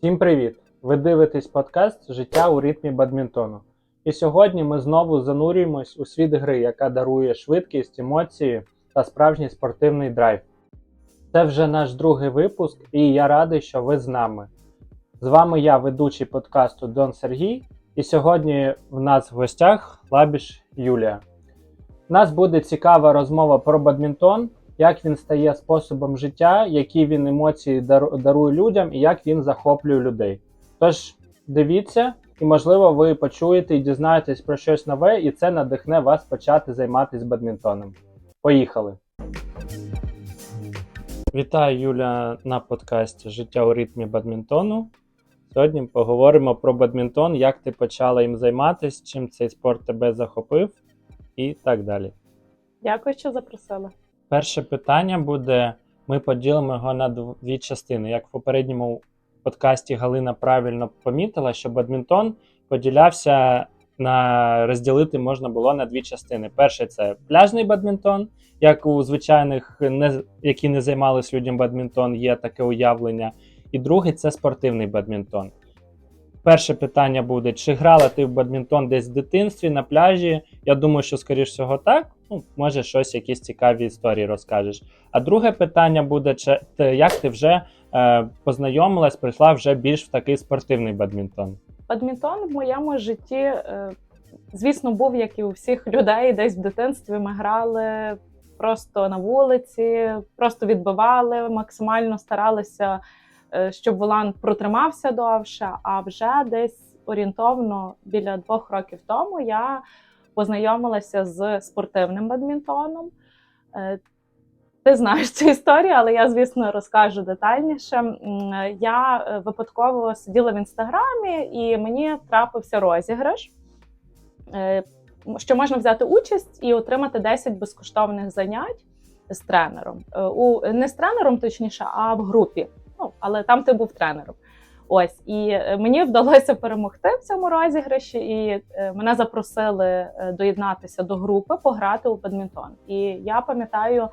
Всім привіт! Ви дивитесь подкаст Життя у ритмі бадмінтону. І сьогодні ми знову занурюємось у світ гри, яка дарує швидкість, емоції та справжній спортивний драйв. Це вже наш другий випуск, і я радий, що ви з нами. З вами я, ведучий подкасту Дон Сергій, і сьогодні в нас в гостях Лабіш Юлія. У нас буде цікава розмова про бадмінтон, як він стає способом життя, які він емоції дарує людям і як він захоплює людей. Тож дивіться, і можливо ви почуєте і дізнаєтесь про щось нове, і це надихне вас почати займатися бадмінтоном. Поїхали! Вітаю Юля на подкасті Життя у ритмі бадмінтону. Сьогодні поговоримо про бадмінтон, як ти почала їм займатися, чим цей спорт тебе захопив і так далі. Дякую, що запросили. Перше питання буде: ми поділимо його на дві частини. Як в попередньому подкасті Галина правильно помітила, що бадмінтон поділявся на розділити можна було на дві частини. Перше це пляжний бадмінтон, як у звичайних, не, які не займались людям бадмінтон, є таке уявлення. І другий це спортивний бадмінтон. Перше питання буде: чи грала ти в бадмінтон десь в дитинстві на пляжі? Я думаю, що скоріш всього так. Ну, може, щось, якісь цікаві історії розкажеш. А друге питання буде: чи як ти вже е, познайомилась, прийшла вже більш в такий спортивний бадмінтон? Бадмінтон в моєму житті, е, звісно, був як і у всіх людей. Десь в дитинстві ми грали просто на вулиці, просто відбивали, максимально старалися, е, щоб волан протримався довше. А вже десь орієнтовно біля двох років тому я познайомилася з спортивним бадмінтоном. Е, Ти знаєш цю історію, але я, звісно, розкажу детальніше. Я е, випадково сиділа в інстаграмі, і мені трапився розіграш, е, що можна взяти участь і отримати 10 безкоштовних занять з тренером. У не з тренером, точніше, а в групі. Ну, але там ти був тренером. Ось і е, мені вдалося перемогти в цьому розіграші, і е, мене запросили е, доєднатися до групи, пограти у бадмінтон. І я пам'ятаю,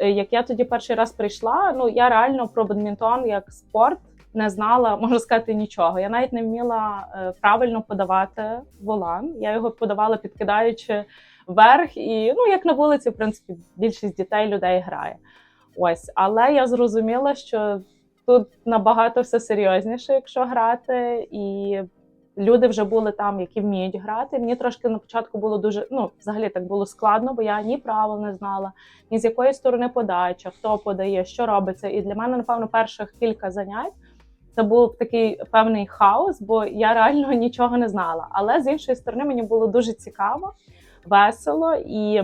як я тоді перший раз прийшла. Ну я реально про бадмінтон як спорт не знала, можна сказати, нічого. Я навіть не вміла правильно подавати волан. Я його подавала, підкидаючи вверх, і ну як на вулиці, в принципі, більшість дітей людей грає. Ось, але я зрозуміла, що тут набагато все серйозніше, якщо грати, і люди вже були там, які вміють грати. Мені трошки на початку було дуже ну, взагалі так було складно, бо я ні правил не знала, ні з якої сторони подача, хто подає, що робиться. І для мене, напевно, перших кілька занять. Це був такий певний хаос, бо я реально нічого не знала. Але з іншої сторони, мені було дуже цікаво, весело і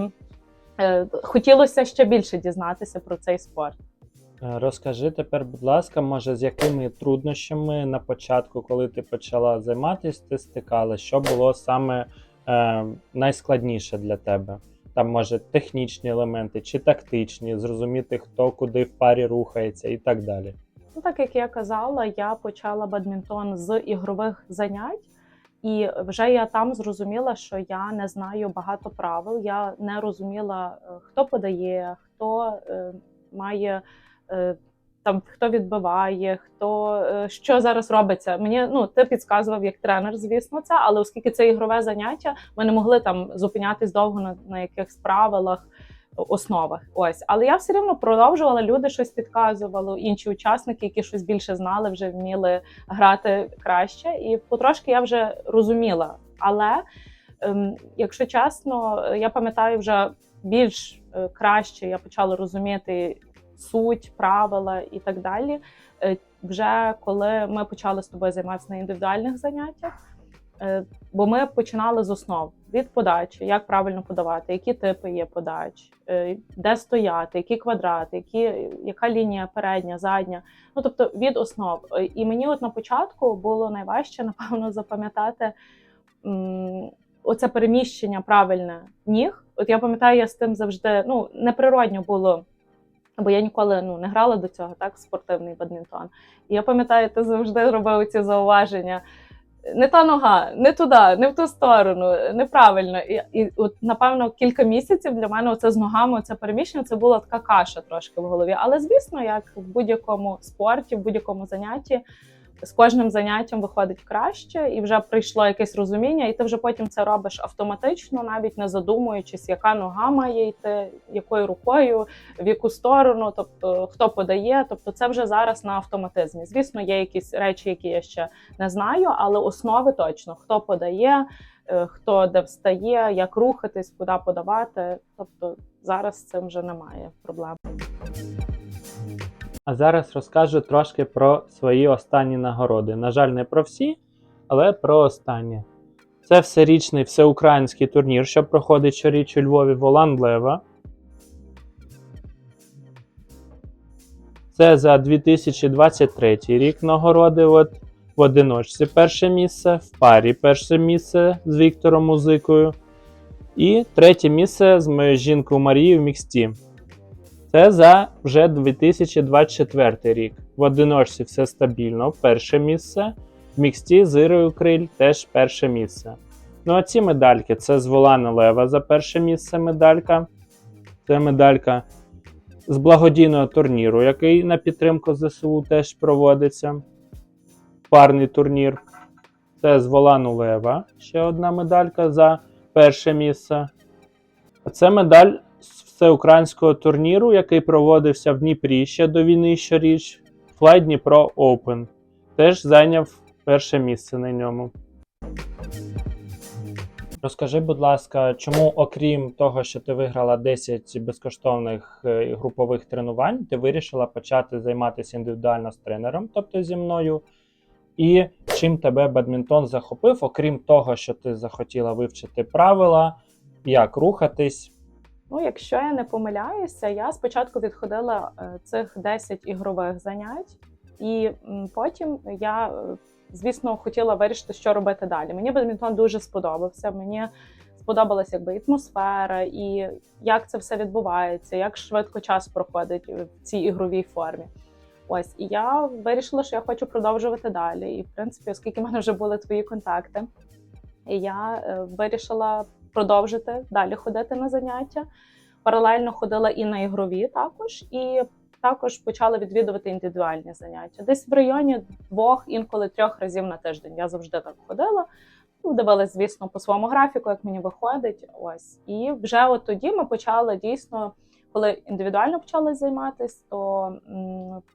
е, хотілося ще більше дізнатися про цей спорт. Е, Розкажи тепер, будь ласка, може, з якими труднощами на початку, коли ти почала займатися, ти стикала? Що було саме е, найскладніше для тебе? Там, може, технічні елементи чи тактичні, зрозуміти, хто куди в парі рухається і так далі. Ну, так як я казала, я почала бадмінтон з ігрових занять, і вже я там зрозуміла, що я не знаю багато правил. Я не розуміла, е, хто подає, хто е, має там, хто відбиває, хто е, що зараз робиться. Мені ну ти підказував як тренер, звісно, це, але оскільки це ігрове заняття, ми не могли там зупинятись довго на, на якихось правилах. Основах, ось, але я все рівно продовжувала. Люди щось підказували, інші учасники, які щось більше знали, вже вміли грати краще, і потрошки я вже розуміла. Але ем, якщо чесно, я пам'ятаю вже більш е, краще я почала розуміти суть, правила і так далі. Е, вже коли ми почали з тобою займатися на індивідуальних заняттях. Е, Бо ми починали з основ від подачі, як правильно подавати, які типи є подач, е, де стояти, які квадрати, які, яка лінія передня, задня. Ну тобто від основ. І мені, от на початку, було найважче, напевно, запам'ятати оце переміщення правильне ніг. От я пам'ятаю, я з тим завжди ну неприродньо було. Бо я ніколи ну не грала до цього, так, спортивний бадмінтон. І я пам'ятаю, ти завжди робив ці зауваження. Не та нога, не туди, не в ту сторону, неправильно. І, і от, напевно, кілька місяців для мене оце з ногами, це переміщення, це була така каша трошки в голові. Але звісно, як в будь-якому спорті, в будь-якому занятті, з кожним заняттям виходить краще, і вже прийшло якесь розуміння, і ти вже потім це робиш автоматично, навіть не задумуючись, яка нога має йти, якою рукою, в яку сторону, тобто хто подає. Тобто, це вже зараз на автоматизмі. Звісно, є якісь речі, які я ще не знаю, але основи точно хто подає, е, хто де встає, як рухатись, куди подавати. Тобто зараз з цим вже немає проблем. А зараз розкажу трошки про свої останні нагороди. На жаль, не про всі, але про останні. Це всерічний всеукраїнський турнір, що проходить щоріч у Львові Волан Лева. Це за 2023 рік нагороди. От, в одиночці перше місце, в парі перше місце з Віктором Музикою. І третє місце з моєю жінкою Марією в міксті. Це за вже 2024 рік. В одиночці все стабільно, перше місце. В міксті з Ірою Криль теж перше місце. Ну а ці медальки це з Волана Лева за перше місце медалька. Це медалька з благодійного турніру, який на підтримку ЗСУ теж проводиться. Парний турнір. Це з Волану Лева. Ще одна медалька за перше місце. А це медаль всеукраїнського турніру, який проводився в Дніпрі ще до війни щоріч. Fly Дніпро Open. Теж зайняв перше місце на ньому. Розкажи, будь ласка, чому, окрім того, що ти виграла 10 безкоштовних е, групових тренувань, ти вирішила почати займатися індивідуально з тренером, тобто зі мною. І чим тебе бадмінтон захопив, окрім того, що ти захотіла вивчити правила, як рухатись. Ну, якщо я не помиляюся, я спочатку відходила е, цих 10 ігрових занять, і потім я, е, звісно, хотіла вирішити, що робити далі. Мені бадмінтон дуже сподобався. Мені сподобалася якби атмосфера, і як це все відбувається, як швидко час проходить в цій ігровій формі. Ось, і я вирішила, що я хочу продовжувати далі. І в принципі, оскільки в мене вже були твої контакти, я е, вирішила продовжити далі ходити на заняття. Паралельно ходила і на ігрові також, і також почала відвідувати індивідуальні заняття. Десь в районі двох, інколи трьох разів на тиждень. Я завжди так ходила. Ну, Дивилась, звісно, по своєму графіку, як мені виходить. Ось. І вже от тоді ми почали дійсно, коли індивідуально почали займатися, то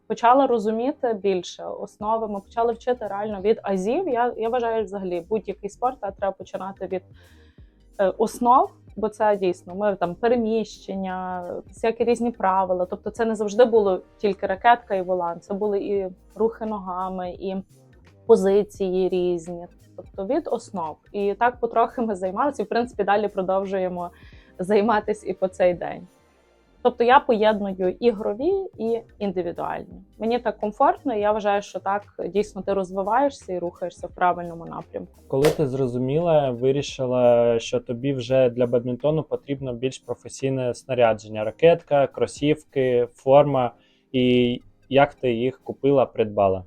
почала розуміти більше основи. Ми почали вчити реально від азів. Я, я вважаю, взагалі будь-який спорт а треба починати від основ, бо це дійсно ми там переміщення, всякі різні правила. Тобто, це не завжди було тільки ракетка і волан, це були і рухи ногами, і позиції різні. Тобто від основ. І так потрохи ми займалися, і в принципі далі продовжуємо займатися і по цей день. Тобто я поєдную ігрові і індивідуальні. Мені так комфортно, і я вважаю, що так дійсно ти розвиваєшся і рухаєшся в правильному напрямку. Коли ти зрозуміла, вирішила, що тобі вже для бадмінтону потрібно більш професійне снарядження: ракетка, кросівки, форма, і як ти їх купила, придбала?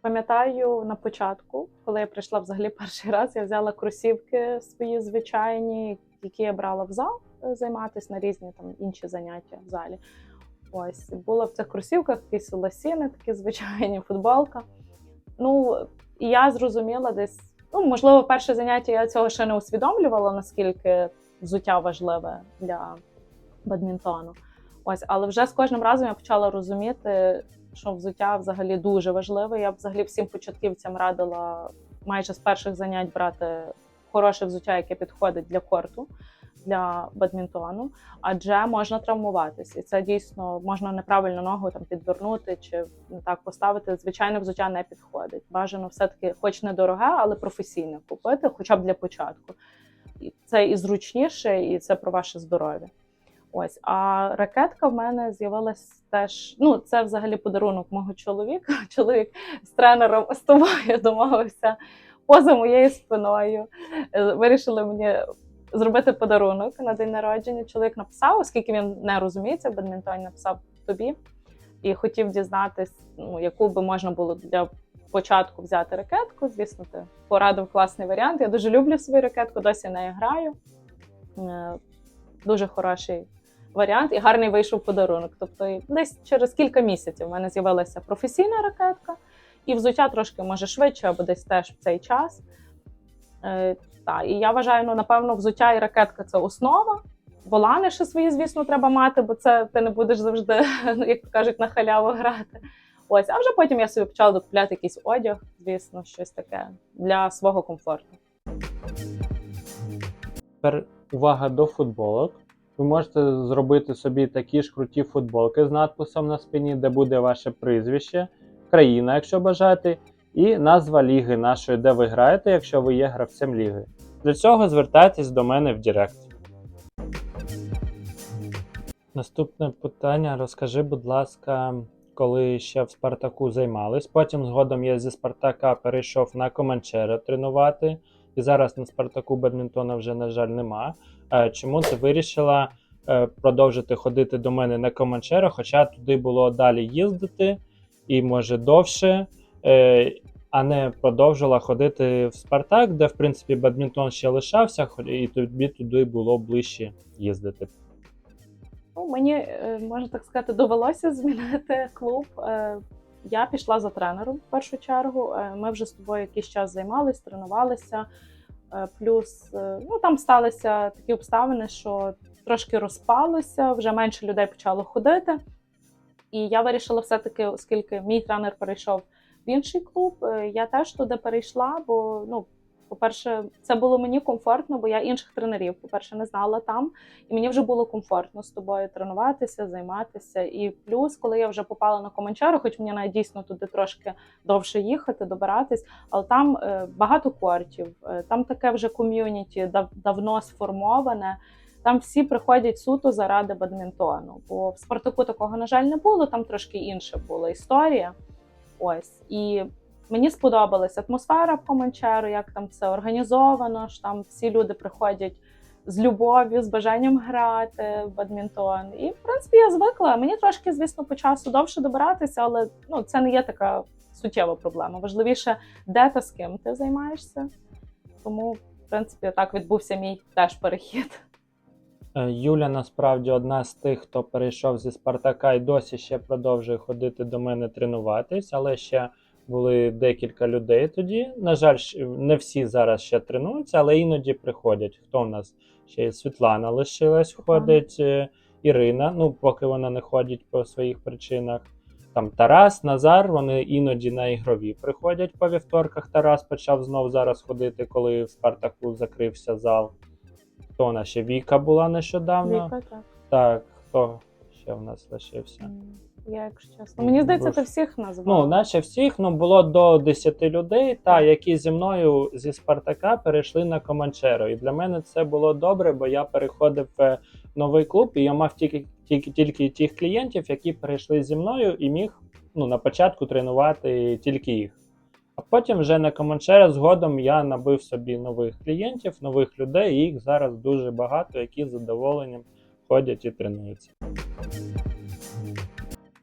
Пам'ятаю на початку, коли я прийшла взагалі перший раз, я взяла кросівки свої звичайні, які я брала в зал займатися на різні там інші заняття в залі. Ось була в цих кросівках якісь лосіни, такі звичайні, футболка. Ну і я зрозуміла десь, ну можливо, перше заняття я цього ще не усвідомлювала, наскільки взуття важливе для бадмінтону. Ось, але вже з кожним разом я почала розуміти, що взуття взагалі дуже важливе. Я б взагалі всім початківцям радила майже з перших занять брати хороше взуття, яке підходить для корту, для бадмінтону, адже можна травмуватися. І це дійсно можна неправильно ногу там підвернути чи не так поставити. Звичайне взуття не підходить. Бажано все-таки, хоч недороге, але професійне купити, хоча б для початку. І це і зручніше, і це про ваше здоров'я. Ось, а ракетка в мене з'явилась теж. Ну, це взагалі подарунок мого чоловіка. Чоловік з тренером з тобою домовився поза моєю спиною. Е, Вирішили мені зробити подарунок на день народження. Чоловік написав, оскільки він не розуміється в бадмінтоні, написав тобі і хотів дізнатись, ну, яку би можна було для початку взяти ракетку. Звісно, ти порадив класний варіант. Я дуже люблю свою ракетку, досі нею граю. Е, Дуже хороший варіант і гарний вийшов подарунок. Тобто, десь через кілька місяців в мене з'явилася професійна ракетка, і взуття трошки може швидше, або десь теж в цей час. Е, та, і я вважаю, ну, напевно, взуття і ракетка це основа. Волани ще свої, звісно, треба мати, бо це ти не будеш завжди, як кажуть, на халяву грати. Ось, а вже потім я собі почала докупляти якийсь одяг, звісно, щось таке для свого комфорту. Тепер увага до футболок. Ви можете зробити собі такі ж круті футболки з надписом на спині, де буде ваше прізвище, країна, якщо бажаєте, і назва ліги нашої, де ви граєте, якщо ви є гравцем ліги. Для цього звертайтесь до мене в Директ. Наступне питання. Розкажи, будь ласка, коли ще в Спартаку займались. Потім згодом я зі Спартака перейшов на Команчера тренувати. І зараз на Спартаку бадмінтона вже, на жаль, нема. Е, Чому ти вирішила е, продовжити ходити до мене на Команчера, хоча туди було далі їздити і може довше, а не продовжила ходити в Спартак, де в принципі бадмінтон ще лишався, і тобі туди було ближче їздити. Ну, мені, е, можна так сказати, довелося змінити клуб. Е, Я пішла за тренером в першу чергу. Е, Ми вже з тобою якийсь час займались, тренувалися. Е, Плюс е, ну, там сталися такі обставини, що трошки розпалося, вже менше людей почало ходити. І я вирішила все-таки, оскільки мій тренер перейшов в інший клуб, е, я теж туди перейшла, бо ну. По-перше, це було мені комфортно, бо я інших тренерів, по-перше, не знала там. І мені вже було комфортно з тобою тренуватися, займатися. І плюс, коли я вже попала на Команчару, хоч мені навіть дійсно туди трошки довше їхати, добиратись, але там е, багато кортів, е, там таке вже ком'юніті дав, давно сформоване. Там всі приходять суто заради бадмінтону. Бо в Спартаку такого, на жаль, не було, там трошки інша була історія. Ось. І Мені сподобалася атмосфера в Команчеру, як там все організовано, що там всі люди приходять з любов'ю, з бажанням грати в бадмінтон. І, в принципі, я звикла. Мені трошки, звісно, по часу довше добиратися, але ну, це не є така суттєва проблема. Важливіше, де та з ким ти займаєшся. Тому, в принципі, так відбувся мій теж перехід. Е, Юля насправді одна з тих, хто перейшов зі Спартака і досі ще продовжує ходити до мене тренуватись, але ще були декілька людей тоді. На жаль, не всі зараз ще тренуються, але іноді приходять. Хто в нас ще є? Світлана лишилась, ходить е, Ірина, ну поки вона не ходить по своїх причинах. Там Тарас, Назар, вони іноді на ігрові приходять по вівторках. Тарас почав знов зараз ходити, коли в Спартаку закрився зал. Хто вона ще Віка була нещодавно? Віка, так. Так, хто ще в нас лишився? Я, якщо чесно. Мені здається, ти всіх назвав. Ну, наче всіх, ну було до 10 людей, та які зі мною зі Спартака перейшли на Команчеро. І для мене це було добре, бо я переходив е, в новий клуб, і я мав тільки, тільки, тільки тих клієнтів, які перейшли зі мною, і міг ну, на початку тренувати тільки їх. А потім вже на Команчеро згодом я набив собі нових клієнтів, нових людей, і їх зараз дуже багато, які з задоволенням ходять і тренуються.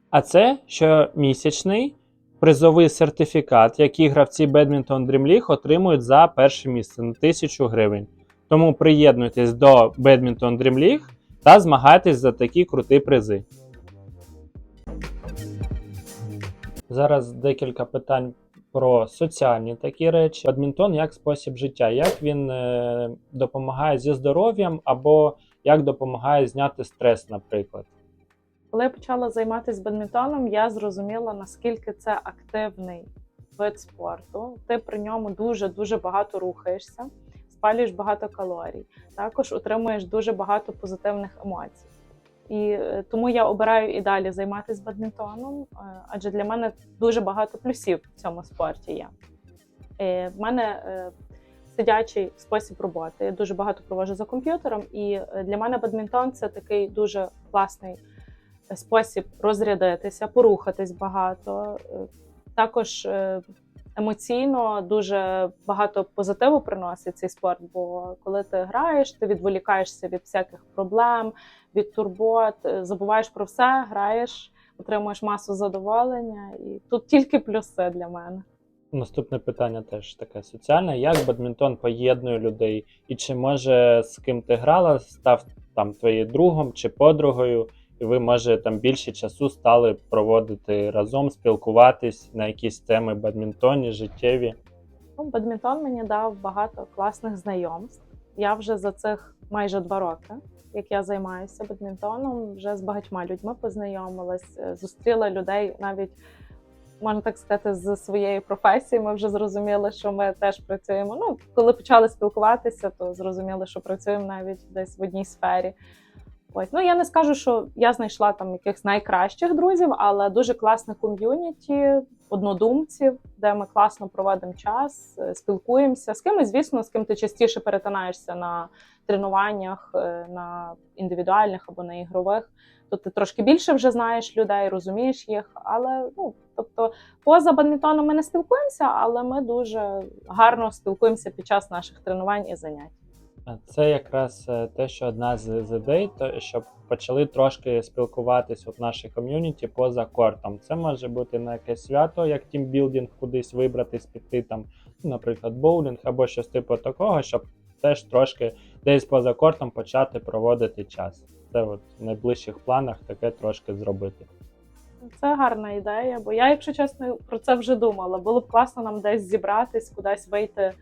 А це щомісячний призовий сертифікат, який гравці Badminton Dream League отримують за перше місце на 1000 гривень. Тому приєднуйтесь до Badminton Dream League та змагайтесь за такі круті призи. Зараз декілька питань про соціальні такі речі. Бадмінтон як спосіб життя, як він е, допомагає зі здоров'ям або як допомагає зняти стрес, наприклад. Коли я почала займатися бадмінтоном, я зрозуміла, наскільки це активний вид спорту. Ти при ньому дуже дуже багато рухаєшся, спалюєш багато калорій, також отримуєш дуже багато позитивних емоцій. І е, тому я обираю і далі займатися бадмінтоном, е, адже для мене дуже багато плюсів в цьому спорті є. Е, В мене сидячий спосіб роботи. Я дуже багато проводжу за комп'ютером, і для мене бадмінтон це такий дуже класний спосіб розрядитися, порухатись багато. Також емоційно дуже багато позитиву приносить цей спорт, бо коли ти граєш, ти відволікаєшся від всяких проблем, від турбот, е, забуваєш про все, граєш, отримуєш масу задоволення, і тут тільки плюси для мене. Наступне питання теж таке соціальне. Як бадмінтон поєднує людей? І чи може з ким ти грала, став там твоєю другом чи подругою, і ви, може, там більше часу стали проводити разом, спілкуватись на якісь теми бадмінтоні, життєві. Ну, бадмінтон мені дав багато класних знайомств. Я вже за цих майже два роки, як я займаюся бадмінтоном, вже з багатьма людьми познайомилась, е, зустріла людей навіть. Можна так сказати, з своєї професії ми вже зрозуміли, що ми теж працюємо. Ну, коли почали спілкуватися, то зрозуміли, що працюємо навіть десь в одній сфері. Ось ну я не скажу, що я знайшла там якихось найкращих друзів, але дуже класне ком'юніті, однодумців, де ми класно проводимо час, е, спілкуємося з кимось, звісно, з ким ти частіше перетинаєшся на тренуваннях, е, на індивідуальних або на ігрових. То ти трошки більше вже знаєш людей, розумієш їх. Але ну тобто, поза бадмінтоном ми не спілкуємося, але ми дуже гарно спілкуємося під час наших тренувань і занять. Це якраз е, те, що одна з з ідей, то щоб почали трошки спілкуватись от нашій ком'юніті поза кортом. Це може бути на якесь свято, як тімбілдинг, кудись вибратись, піти там, наприклад, боулінг або щось типу такого, щоб теж трошки десь поза кортом почати проводити час. Це от в найближчих планах таке трошки зробити. Це гарна ідея, бо я, якщо чесно, про це вже думала. Було б класно нам десь зібратись, кудись вийти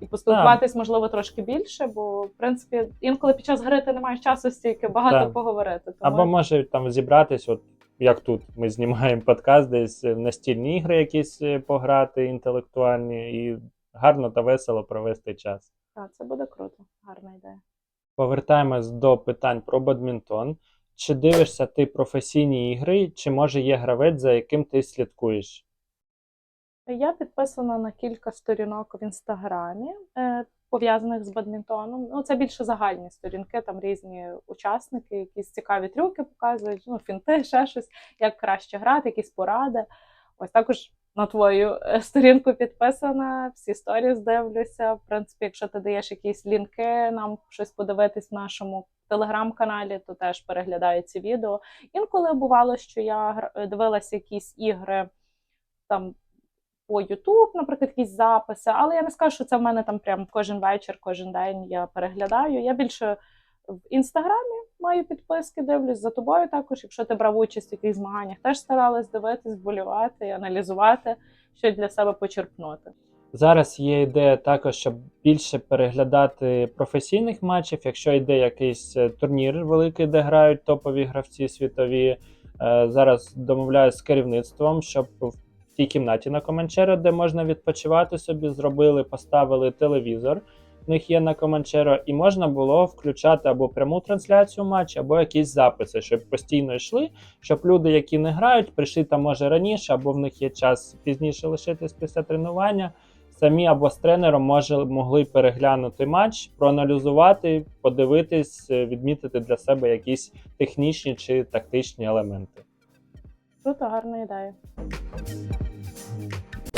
і поспілкуватись, можливо, трошки більше, бо в принципі інколи під час гри ти не маєш часу стільки багато Так. поговорити. Тому Або може там зібратись, от як тут ми знімаємо подкаст, десь в настільні ігри якісь е, пограти, інтелектуальні, і гарно та весело провести час. Так, це буде круто, гарна ідея. Повертаємось до питань про бадмінтон. Чи дивишся ти професійні ігри, чи може є гравець, за яким ти слідкуєш? Я підписана на кілька сторінок в інстаграмі, е, пов'язаних з бадмінтоном. Ну, це більше загальні сторінки, там різні учасники, якісь цікаві трюки показують, ну, фінти, ще щось, як краще грати, якісь поради. Ось також на твою е, сторінку підписана, всі сторіс дивлюся. В принципі, якщо ти даєш якісь лінки, нам щось подивитись в нашому телеграм-каналі, то теж переглядаю ці відео. Інколи бувало, що я дивилася якісь ігри там по YouTube, наприклад, якісь записи, але я не скажу, що це в мене там прям кожен вечір, кожен день я переглядаю. Я більше в інстаграмі маю підписки, дивлюсь за тобою також. Якщо ти брав участь в якихось змаганнях, теж старалась дивитись, вболівати, аналізувати, що для себе почерпнути. Зараз є ідея також, щоб більше переглядати професійних матчів, якщо йде якийсь е, турнір великий, де грають топові гравці світові. Е, Зараз домовляюсь з керівництвом, щоб тій кімнаті на Команчеро, де можна відпочивати собі, зробили, поставили телевізор. В них є на Команчеро, і можна було включати або пряму трансляцію матчу, або якісь записи, щоб постійно йшли, щоб люди, які не грають, прийшли там може раніше, або в них є час пізніше лишитись після тренування самі або з тренером може, могли переглянути матч, проаналізувати, подивитись, відмітити для себе якісь технічні чи тактичні елементи. Круто, гарна ідея.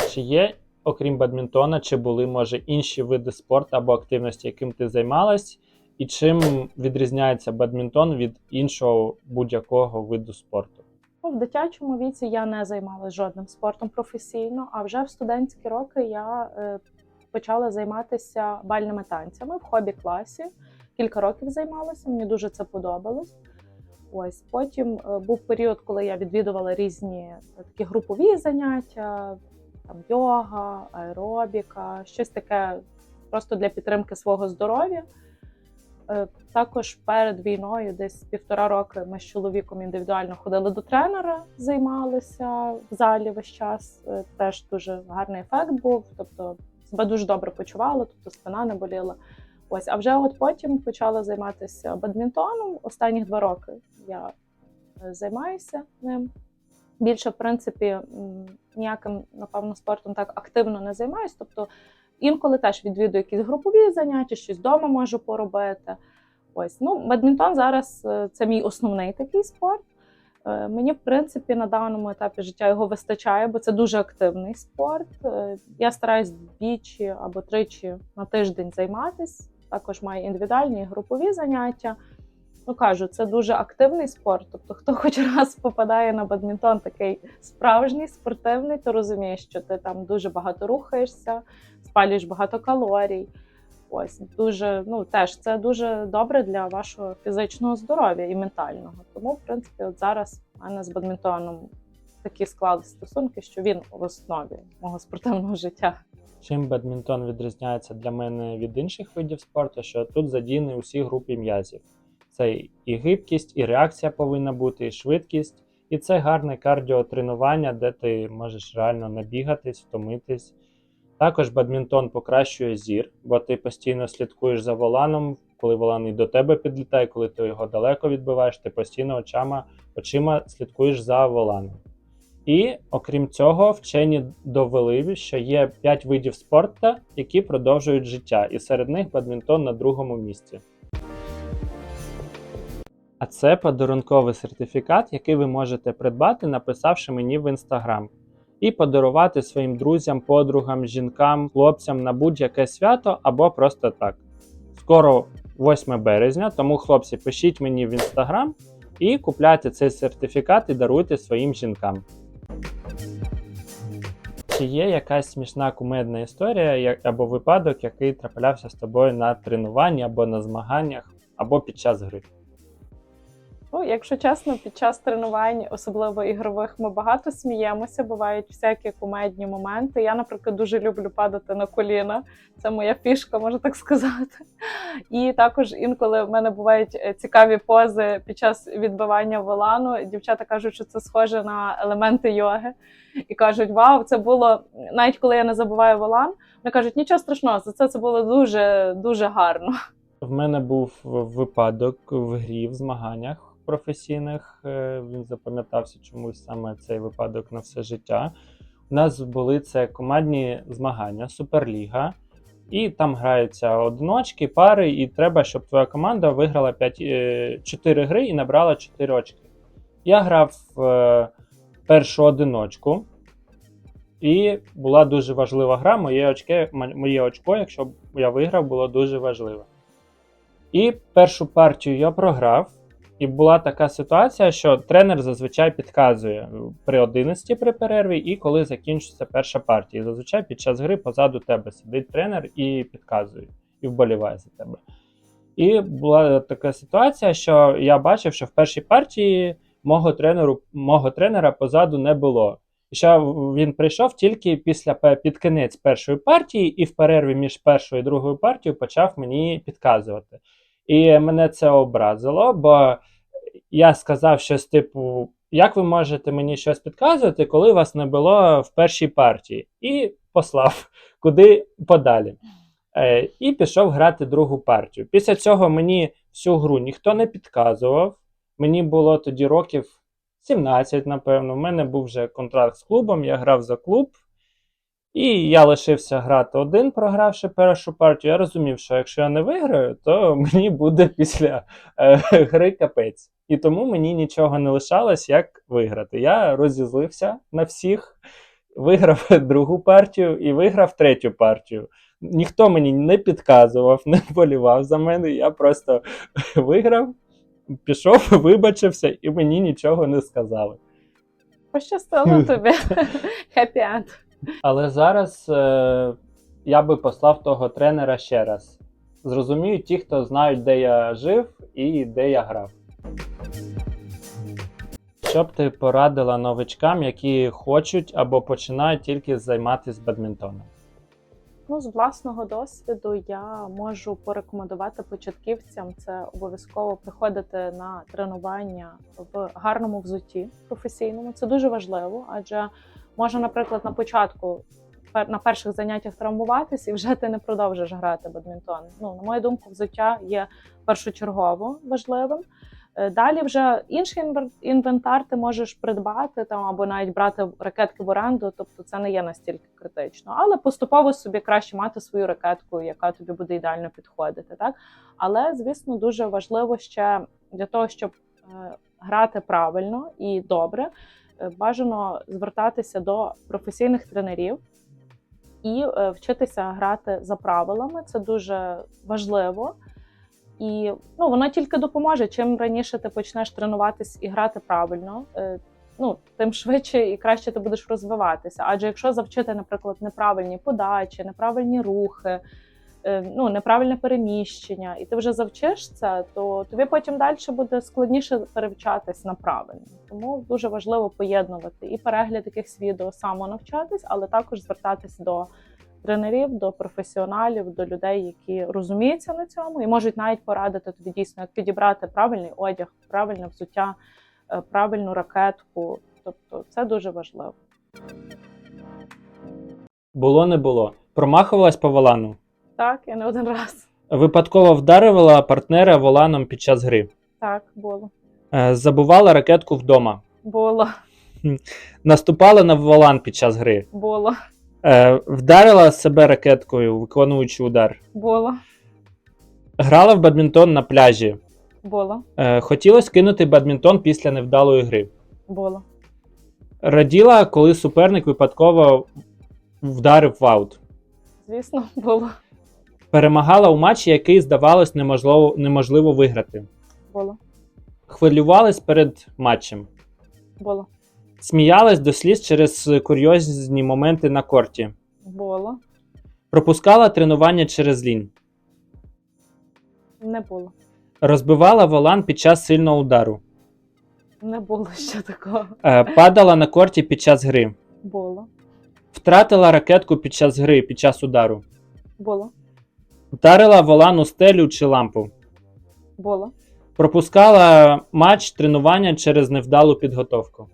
Чи є, окрім бадмінтона, чи були може інші види спорту або активності, яким ти займалась, і чим відрізняється бадмінтон від іншого будь-якого виду спорту? Ну, в дитячому віці я не займалася жодним спортом професійно, а вже в студентські роки я е, почала займатися бальними танцями в хобі-класі. Кілька років займалася, мені дуже це подобалось. Ось потім е, був період, коли я відвідувала різні е, такі групові заняття, там йога, аеробіка, щось таке просто для підтримки свого здоров'я. Е, Також перед війною, десь півтора роки, ми з чоловіком індивідуально ходили до тренера, займалися в залі весь час. Теж дуже гарний ефект був. Тобто себе дуже добре почувала, тобто спина не боліла. Ось, а вже от потім почала займатися бадмінтоном. Останніх два роки я е, займаюся ним. Більше, в принципі, ніяким, напевно, спортом так активно не займаюся. Тобто інколи теж відвідую якісь групові заняття, щось вдома можу поробити. Ось, ну, бадмінтон зараз е, це мій основний такий спорт. Е, Мені, в принципі, на даному етапі життя його вистачає, бо це дуже активний спорт. Я стараюсь двічі або тричі на тиждень займатися. Також маю індивідуальні і групові заняття. Ну кажу, це дуже активний спорт. Тобто, хто хоч раз попадає на бадмінтон, такий справжній спортивний, то розуміє, що ти там дуже багато рухаєшся, спалюєш багато калорій. Ось дуже ну теж це дуже добре для вашого фізичного здоров'я і ментального. Тому, в принципі, от зараз в мене з бадмінтоном такі склали стосунки, що він в основі мого спортивного життя. Чим бадмінтон відрізняється для мене від інших видів спорту, що тут задіяні усі групи м'язів. Це і гибкість, і реакція повинна бути, і швидкість, і це гарне кардіотренування, де ти можеш реально набігатись, втомитись. Також бадмінтон покращує зір, бо ти постійно слідкуєш за воланом, коли волан і до тебе підлітає, коли ти його далеко відбиваєш, ти постійно очима, очима слідкуєш за воланом. І окрім цього, вчені довели, що є 5 видів спорту, які продовжують життя, і серед них бадмінтон на другому місці. А це подарунковий сертифікат, який ви можете придбати, написавши мені в інстаграм, і подарувати своїм друзям, подругам, жінкам, хлопцям на будь-яке свято або просто так. Скоро 8 березня, тому хлопці, пишіть мені в інстаграм і купляйте цей сертифікат і даруйте своїм жінкам. Чи є якась смішна кумедна історія або випадок, який траплявся з тобою на тренуванні або на змаганнях, або під час гри? Ну, якщо чесно, під час тренувань, особливо ігрових, ми багато сміємося. Бувають всякі кумедні моменти. Я, наприклад, дуже люблю падати на коліна. Це моя фішка, можна так сказати. І також інколи в мене бувають е, цікаві пози під час відбивання волану. Дівчата кажуть, що це схоже на елементи йоги, і кажуть: Вау, це було навіть коли я не забуваю волан. Вони кажуть, нічого страшного, за це це було дуже дуже гарно. В мене був випадок в грі в змаганнях професійних. е, Він запам'ятався чомусь саме цей випадок на все життя. У нас були це командні змагання, Суперліга, і там граються одиночки, пари, і треба, щоб твоя команда виграла 5, 4 гри і набрала 4 очки. Я грав е, першу одиночку, і була дуже важлива гра. Моє, очке, моє очко, якщо я виграв, було дуже важливо. І першу партію я програв. І була така ситуація, що тренер зазвичай підказує при 11 при перерві і коли закінчиться перша партія. Зазвичай під час гри позаду тебе сидить тренер і підказує, і вболіває за тебе. І була така ситуація, що я бачив, що в першій партії мого тренеру, мого тренера позаду не було. І що він прийшов тільки після під кінець першої партії, і в перерві між першою і другою партією почав мені підказувати. І мене це образило, бо я сказав щось типу: як ви можете мені щось підказувати, коли вас не було в першій партії? І послав куди подалі. Е, і пішов грати другу партію. Після цього мені всю гру ніхто не підказував. Мені було тоді років 17, напевно. У мене був вже контракт з клубом, я грав за клуб. І я лишився грати один, програвши першу партію. Я розумів, що якщо я не виграю, то мені буде після е, гри капець. І тому мені нічого не лишалось, як виграти. Я розізлився на всіх, виграв другу партію і виграв третю партію. Ніхто мені не підказував, не болівав за мене. Я просто виграв, пішов, вибачився, і мені нічого не сказали. Пощастило тобі. Хеппі енд. Але зараз е, я би послав того тренера ще раз. Зрозумію ті, хто знають, де я жив і де я грав. Що б ти порадила новичкам, які хочуть або починають тільки займатися бадмінтоном? Ну, з власного досвіду я можу порекомендувати початківцям це обов'язково приходити на тренування в гарному взутті професійному. Це дуже важливо, адже може, наприклад, на початку на перших заняттях травмуватись і вже ти не продовжиш грати бадмінтон. Ну, на мою думку, взуття є першочергово важливим. Е, Далі вже інший інвентар ти можеш придбати там або навіть брати ракетки в оренду, тобто це не є настільки критично. Але поступово собі краще мати свою ракетку, яка тобі буде ідеально підходити. Так? Але, звісно, дуже важливо ще для того, щоб е, грати правильно і добре, бажано звертатися до професійних тренерів і е, вчитися грати за правилами. Це дуже важливо. І ну, воно тільки допоможе. Чим раніше ти почнеш тренуватись і грати правильно, е, ну, тим швидше і краще ти будеш розвиватися. Адже якщо завчити, наприклад, неправильні подачі, неправильні рухи, ну, неправильне переміщення, і ти вже завчиш це, то тобі потім далі буде складніше перевчатись на правильно. Тому дуже важливо поєднувати і перегляд якихось відео самонавчатись, але також звертатись до тренерів, до професіоналів, до людей, які розуміються на цьому і можуть навіть порадити тобі дійсно, як підібрати правильний одяг, правильне взуття, е, правильну ракетку. Тобто це дуже важливо. Було не було. Промахувалась по волану. Так, я не один раз. Випадково вдарила партнера воланом під час гри. Так, було. Е, Забувала ракетку вдома. Було, Наступала на волан під час гри. було, Е, Вдарила себе ракеткою, виконуючи удар. було, Грала в бадмінтон на пляжі. було, Е, Хотілося кинути бадмінтон після невдалої гри. було, Раділа, коли суперник випадково вдарив в аут. звісно, було, Перемагала у матчі, який, здавалось, неможливо, неможливо виграти. було, Хвилювалась перед матчем. було, Сміялась до сліз через курйозні моменти на корті. було, Пропускала тренування через лінь. не було, Розбивала волан під час сильного удару. не було ще такого. Е, Падала на корті під час гри. Було, Втратила ракетку під час гри, під час удару. було, Вдарила волан у стелю чи лампу. було. Пропускала матч тренування через невдалу підготовку.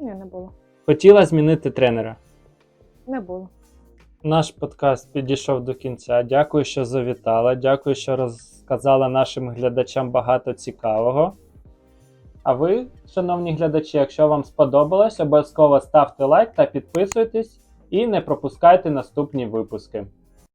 Ні, не було. Хотіла змінити тренера. Не було. Наш подкаст підійшов до кінця. Дякую, що завітала. Дякую, що розказала нашим глядачам багато цікавого. А ви, шановні глядачі, якщо вам сподобалось, обов'язково ставте лайк та підписуйтесь і не пропускайте наступні випуски.